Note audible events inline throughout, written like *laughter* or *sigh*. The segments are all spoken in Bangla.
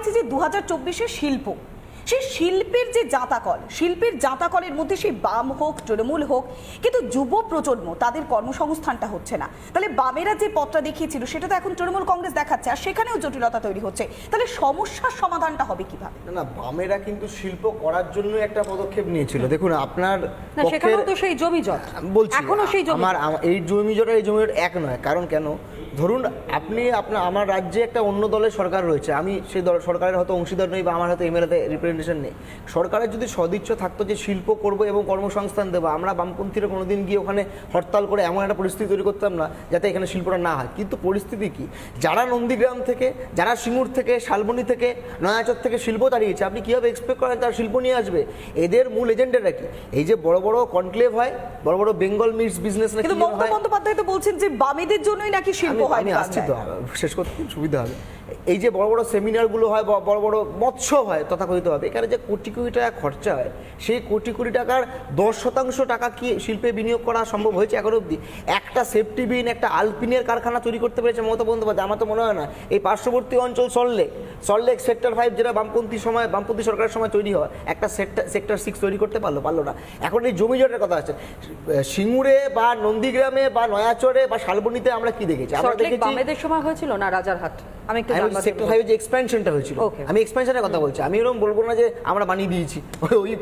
দেখছি যে দু হাজার শিল্প। সেই শিল্পের যে জাতাকল শিল্পের জাতাকলের মধ্যে সেই বাম হোক তৃণমূল হোক কিন্তু যুব প্রজন্ম তাদের কর্মসংস্থানটা হচ্ছে না। তাহলে বামেরা যে পথটা দেখিয়েছিল সেটা তো এখন তৃণমূল কংগ্রেস দেখাচ্ছে আর সেখানেও জটিলতা তৈরি হচ্ছে। তাহলে সমস্যার সমাধানটা হবে কীভাবে? না না বামেরা কিন্তু শিল্প করার জন্য একটা পদক্ষেপ নিয়েছিল। দেখুন আপনার সেখানেও তো সেই জমি জট। বলছি এখনও সেই জমি আমার আমার- এই জমি জোট আর এই জমি জোট এক নয়। কারণ কেন? ধরুন আপনি আপনার আমার রাজ্যে একটা অন্য দলের সরকার রয়েছে আমি সেই দল সরকারের হয়তো অংশীদার নই বা আমার হয়তো এমএলএতে রিপ্রেজেন্টেশন নেই। সরকারের যদি সদিচ্ছ থাকতো যে শিল্প করব এবং কর্মসংস্থান দেবো আমরা বামপন্থীরা কোনোদিন গিয়ে ওখানে হরতাল করে এমন একটা পরিস্থিতি তৈরি করতাম না যাতে এখানে শিল্পটা না হয়। কিন্তু পরিস্থিতি কি? যারা নন্দীগ্রাম থেকে যারা সিঙ্গুর থেকে শালবনী থেকে নয়াচর থেকে শিল্প দাঁড়িয়েছে আপনি কীভাবে এক্সপেক্ট করেন তারা শিল্প নিয়ে আসবে? এদের মূল এজেন্ডাটা কি? এই যে বড় বড় কনক্লেভ হয় বড় বড় বেঙ্গল মিটস বিজনেস না কিন্তু কি বন্দ্যোপাধ্যায় তো বলছেন যে বামেদের জন্যই নাকি শিল্প আমি- আসছি তো শেষ করতে সুবিধা হবে। এই যে বড় বড় সেমিনারগুলো হয় বা বড় বড় মৎস্য হয় তথাকথিত হবে এখানে যে কোটি কোটি টাকা খরচা হয় সেই কোটি কোটি টাকার দশ শতাংশ টাকা কি শিল্পে বিনিয়োগ করা সম্ভব হয়েছে এখন অবধি? একটা সেফটি বিন একটা আলপিনের কারখানা তৈরি করতে পেরেছে মমতা বন্দ্যোপাধ্যায় আমার তো মনে হয় না। এই পার্শ্ববর্তী অঞ্চল সল্লেক সল্লেক সেক্টর ফাইভ যেটা বামপন্থী সময় বামপন্থী সরকারের সময় তৈরি হয় একটা সেক্টর সেক্টর সিক্স তৈরি করতে পারল পারল না। এখন এই জমি জটের কথা আছে। সিঙ্গুরে বা নন্দীগ্রামে বা নয়াচরে বা শালবনীতে আমরা কি দেখেছি? আমরা সল্টলেক দেখেছি সময় হয়েছিল না রাজারহাট? আমি একটু সেক্টর ফাইভে যে এক্সপ্যানশনটা হয়েছিল। আমি এক্সপ্যানশনের কথা বলছি। আমি এরকম বলব না যে আমরা বানিয়ে দিয়েছি। *laughs* ওই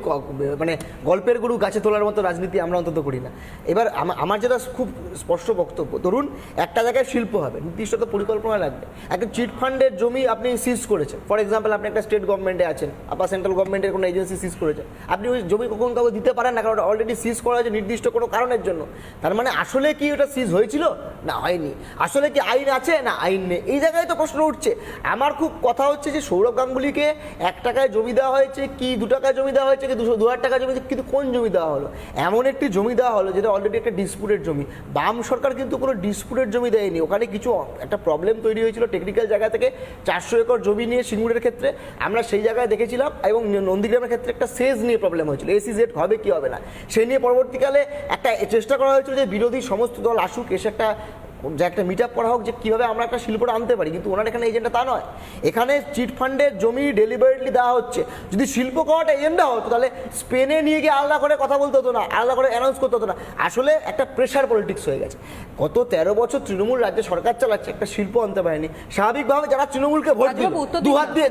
মানে গল্পের গুরু গাছে তোলার মতো রাজনীতি আমরা অন্তত করি না। এবার আমা- আমার যেটা খুব স্পষ্ট বক্তব্য ধরুন একটা জায়গায় শিল্প হবে নির্দিষ্ট তো পরিকল্পনা লাগবে। একটা চিট ফান্ডের জমি আপনি সিজ করেছেন। ফর এক্সাম্পল আপনি একটা স্টেট গভর্নমেন্টে আছেন বা সেন্ট্রাল গভর্নমেন্টের কোনো এজেন্সি সিজ করেছে আপনি ওই জমি কখন কাউকে দিতে পারেন না কারণ অলরেডি সিজ করা হয়েছে নির্দিষ্ট কোনো কারণের জন্য। তার মানে আসলে কি ওটা সিজ হয়েছিল? না হয়নি। আসলে কি আইন আছে? না আইন নেই। এই জায়গায় তো প্রশ্ন উঠছে। আমার খুব কথা হচ্ছে যে সৌরভ গাঙ্গুলিকে এক টাকায় জমি দেওয়া হয়েছে কি দু টাকায় জমি দেওয়া হয়েছে কি দুশো দু হাজার টাকা জমি কিন্তু কোন জমি দেওয়া হলো? এমন একটি জমি দেওয়া হলো যেটা অলরেডি একটা ডিসপুটের জমি। বাম সরকার কিন্তু কোনো ডিসপুটের জমি দেয়নি। ওখানে কিছু একটা প্রবলেম তৈরি হয়েছিল টেকনিক্যাল জায়গা থেকে চারশো একর জমি নিয়ে সিঙ্গুরের ক্ষেত্রে। আমরা সেই জায়গায় দেখেছিলাম এবং নন্দীগ্রামের ক্ষেত্রে একটা সেজ নিয়ে প্রবলেম হয়েছিল। এসি জেড হবে কি হবে না? সেই নিয়ে পরবর্তীকালে একটা চেষ্টা করা হয়েছিল যে বিরোধী সমস্ত দল আসুক, এসে একটা যে একটা মিট আপ করা হোক যে কীভাবে আমরা একটা শিল্পটা আনতে পারি কিন্তু ওনার এখানে এজেন্ডা তা নয়। এখানে চিট ফান্ডের জমি ডেলিভারিটলি দেওয়া হচ্ছে। যদি শিল্প করাটা এজেন্ডা হতো তাহলে স্পেনে নিয়ে গিয়ে আলাদা করে কথা বলতে হতো না আলাদা করে অ্যানাউন্স করতে হতো না। আসলে একটা প্রেশার পলিটিক্স হয়ে গেছে। গত তেরো বছর তৃণমূল রাজ্য সরকার চালাচ্ছে একটা শিল্প আনতে পারেনি। স্বাভাবিকভাবে যারা তৃণমূলকে ভোট দিল দু হাত দিয়ে